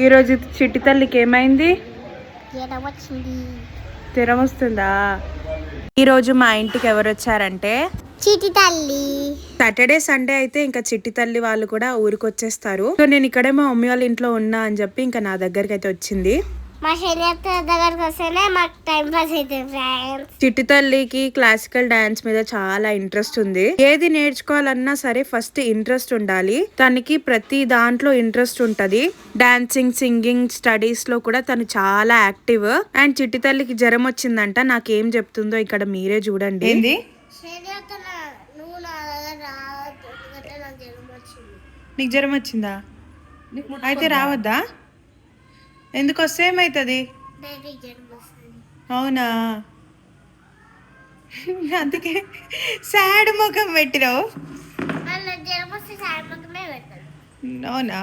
ఈరోజు చిట్టి తల్లికి ఏమైంది? జ్వరం జ్వరం వస్తుందా ఈరోజు మా ఇంటికి ఎవరు వచ్చారంటే? చీటి తల్లి. సాటర్డే సండే అయితే ఇంకా చిట్టి తల్లి వాళ్ళు కూడా ఊరికి వచ్చేస్తారు సో నేను ఇక్కడే మా మమ్మీ వాళ్ళ ఇంట్లో ఉన్నా అని చెప్పి ఇంకా నా దగ్గరికి అయితే వచ్చింది. మా శనియత్త దగ్గరకు వస్తేనే మాకు టైం పాస్ అవుతుంది ఫ్రెండ్స్ చిట్టి తల్లికి క్లాసికల్ డాన్స్ మీద చాలా ఇంట్రెస్ట్ ఉంది. ఏది నేర్చుకోవాలన్నా సరే ఫస్ట్ ఇంట్రెస్ట్ ఉండాలి. తనకి ప్రతి దాంట్లో ఇంట్రెస్ట్ ఉంటది. డాన్సింగ్ సింగింగ్ స్టడీస్లో కూడా తను చాలా యాక్టివ్ అండ్ చిట్టి తల్లికి జ్వరం వచ్చిందంట. నాకేం చెప్తుందో ఇక్కడ మీరే చూడండి. ఏంది? నీకు జ్వరం వచ్చిందా. అయితే రావద్దా? ఎందుకు జ్వరం వస్తుంది అవునా? అందుకే సాడ్ ముఖం పెట్టినావు. అవునా?